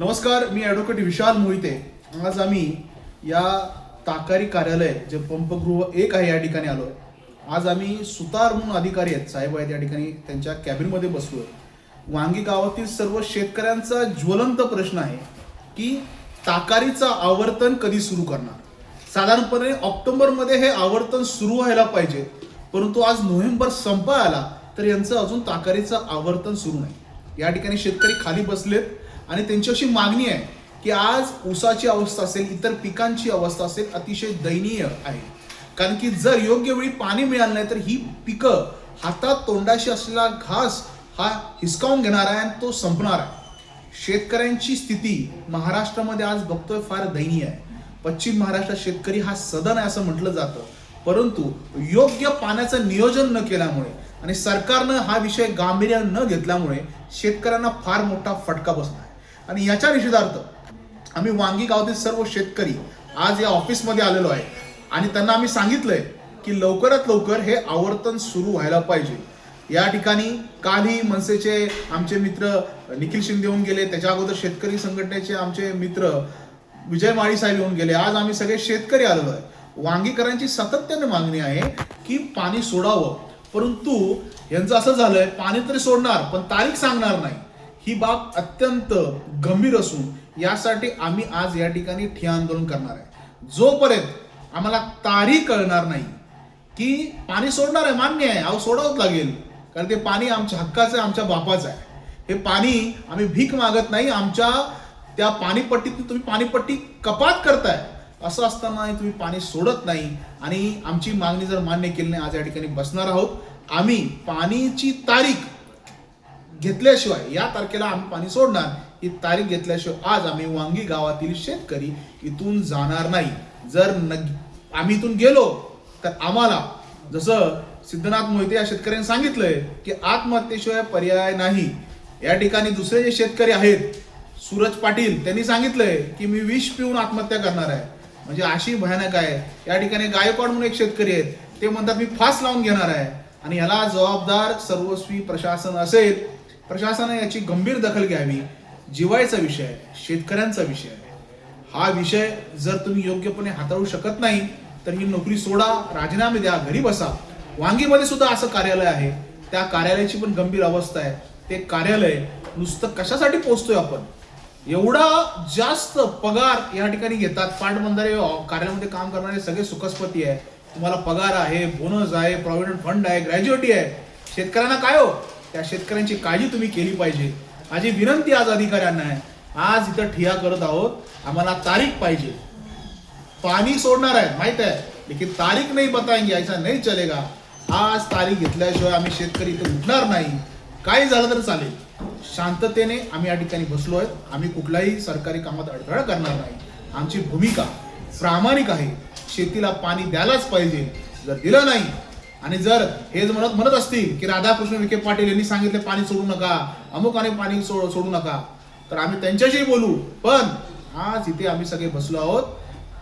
नमस्कार मी ॲडव्होकेट विशाल मोहिते. आज आम्ही या ताकारी कार्यालय जे पंपगृह एक आहे या ठिकाणी आलो आहे. आज आम्ही सुतार म्हणून अधिकारी आहेत साहेब आहेत या ठिकाणी त्यांच्या कॅबिनमध्ये बसलो आहे वांगी गावातील सर्व शेतकऱ्यांचा ज्वलंत प्रश्न आहे की ताकारीचं आवर्तन कधी सुरू करणार? साधारणपणे ऑक्टोबरमध्ये हे आवर्तन सुरू व्हायला पाहिजे परंतु आज नोव्हेंबर संपा आला तर यांचं अजून ताकारीचं आवर्तन सुरू नाही. या ठिकाणी शेतकरी खाली बसलेत. आणि त्यांची अशी मागणी आहे की आज ऊसाची अवस्था असेल इतर पिकांची अवस्था असेल अतिशय दयनीय आहे. कारण की जर योग्य वेळी पाणी मिळालं नाही तर ही पिकं हातात तोंडाशी असलेला घास हा हिसकावून घेणार आहे आणि तो संपणार आहे. शेतकऱ्यांची स्थिती महाराष्ट्रामध्ये आज बघतोय फार दयनीय आहे. पश्चिम महाराष्ट्रात शेतकरी हा सदन आहे असं म्हटलं जातं. परंतु योग्य पाण्याचं नियोजन न केल्यामुळे आणि सरकारनं हा विषय गांभीर्यानं न घेतल्यामुळे शेतकऱ्यांना फार मोठा फटका बसला आहे. आणि याच्या निषेधार्थ आम्ही वांगी गावातील सर्व शेतकरी आज या ऑफिसमध्ये आलेलो आहे. आणि त्यांना आम्ही सांगितलंय की लवकरात लवकर हे आवर्तन सुरू व्हायला पाहिजे. या ठिकाणी कालही मनसेचे आमचे मित्र निखिल शिंदे येऊन गेले त्याच्या अगोदर शेतकरी संघटनेचे आमचे मित्र विजय माळी साहेब येऊन गेले. आज आम्ही सगळे शेतकरी आलेलो आहे. वांगीकरांची सातत्याने मागणी आहे की पाणी सोडावं. परंतु यांचं असं झालंय पाणी तरी सोडणार पण तारीख सांगणार नाही. ही बाब अत्यंत गंभीर असून यासाठी आम्ही आज या ठिकाणी ठिय्या आंदोलन करणार आहे. जोपर्यंत आम्हाला तारीख कळणार नाही की पाणी सोडणार आहे मान्य आहे अहो सोडावंच लागेल कारण ते पाणी आमच्या हक्काचं आहे आमच्या बापाचं आहे. हे पाणी आम्ही भीक मागत नाही आमच्या त्या पाणीपट्टीत तुम्ही पाणीपट्टी कपात करताय असं असताना तुम्ही पाणी सोडत नाही आणि आमची मागणी जर मान्य केली नाही आज या ठिकाणी बसणार आहोत. आम्ही पाणीची तारीख घेतल्याशिवाय या तारखेला आम्ही पाणी सोडणार. ही तारीख घेतल्याशिवाय आज आम्ही वांगी गावातील शेतकरी इथून जाणार नाही. जर न आम्ही इथून गेलो तर आम्हाला जसं सिद्धनाथ मोहिते या शेतकऱ्यांनी सांगितलंय की आत्महत्येशिवाय पर्याय नाही. या ठिकाणी दुसरे जे शेतकरी आहेत सूरज पाटील त्यांनी सांगितलंय की मी विष पिऊन आत्महत्या करणार आहे. म्हणजे अशी भयानक आहे. या ठिकाणी गायकवाड म्हणून एक शेतकरी आहेत ते म्हणतात मी फास लावून घेणार आहे. आणि याला जबाबदार सर्वस्वी प्रशासन असेल प्रशासनाने याची गंभीर दखल घ्यावी जिवायचा विषय शेतकऱ्यांचा विषय हा विषय जर तुम्ही योग्यपणे हाताळू शकत नाही तर ही नोकरी सोडा राजीनामे द्या घरी बसा. वांगीमध्ये सुद्धा असं कार्यालय आहे. त्या कार्यालयाची पण गंभीर अवस्था आहे. ते कार्यालय नुसतं कशासाठी पोहोचतोय आपण? एवढा जास्त पगार या ठिकाणी घेतात. पाटबंधारे कार्यालयामध्ये काम करणारे सगळे सुखस्पती आहे. तुम्हाला पगार आहे बोनस आहे प्रॉव्हिडंट फंड आहे ग्रॅज्युएटी आहे. शेतकऱ्यांना काय हो? त्या शेतकऱ्यांची काळजी तुम्ही केली पाहिजे. माझी विनंती आज अधिकाऱ्यांना आहे आज इथं ठिया करत आहोत आम्हाला तारीख पाहिजे. पाणी सोडणार आहे माहीत आहे लेकिन तारीख नाही बताएंगे ऐसा नाही चलेगा. आज तारीख घेतल्याशिवाय आम्ही शेतकरी इथे उठणार नाही. काही झालं तर चालेल. शांततेने आम्ही या ठिकाणी बसलो आहे आम्ही कुठल्याही सरकारी कामात अडथळा करणार नाही. आमची भूमिका प्रामाणिक आहे. शेतीला पाणी द्यायलाच पाहिजे. जर दिलं नाही आणि जर हे म्हणत म्हणत असतील की राधाकृष्ण विखे पाटील यांनी सांगितले पाणी सोडू नका अमुकाने पाणी सोड सोडू नका तर आम्ही त्यांच्याशी बोलू. पण आज इथे आम्ही सगळे बसलो आहोत.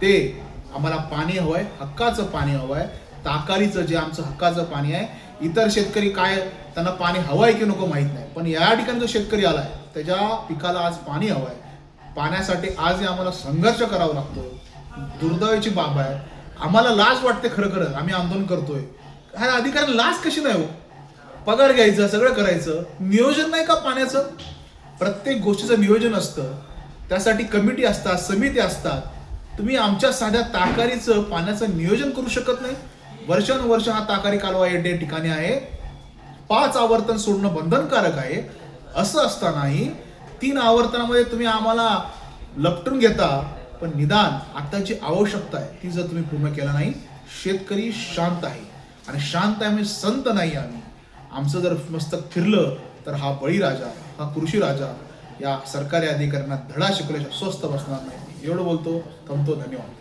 ते आम्हाला पाणी हवंय हक्काचं पाणी हवंय. ताकारीचं जे आमचं हक्काचं पाणी आहे इतर शेतकरी काय त्यांना पाणी हवंय की नको माहीत नाही. पण या ठिकाणी जो शेतकरी आलाय त्याच्या पिकाला आज पाणी हवंय. पाण्यासाठी आजही आम्हाला संघर्ष करावा लागतो. दुर्दैवाची बाब आहे. आम्हाला लाज वाटते खरं खरं. आम्ही आंदोलन करतोय. ह्या अधिकाऱ्यांना लाच कशी नाही हो? पगार घ्यायचं सगळं करायचं. नियोजन नाही का पाण्याचं? प्रत्येक गोष्टीचं नियोजन असतं. त्यासाठी कमिटी असतात समिती असतात. तुम्ही आमच्या साध्या ताकारीचं पाण्याचं नियोजन करू शकत नाही. वर्षानुवर्ष हा ताकारी कालवा या ठिकाणी आहे. पाच आवर्तन सोडणं बंधनकारक आहे. असं असतानाही तीन आवर्तनामध्ये तुम्ही आम्हाला लपटून घेता पण निदान आता जी आवश्यकता आहे. ती जर तुम्ही पूर्ण केला नाही शेतकरी शांत आहे. आणि शांत आहे म्हणजे संत नाही आम्ही. आमचं जर मस्तक फिरलं तर हा बळीराजा हा कृषी राजा या सरकारी अधिकाऱ्यांना धडा शिकल्याशिवाय स्वस्त बसणार नाही. एवढं बोलतो थांबतो धन्यवाद.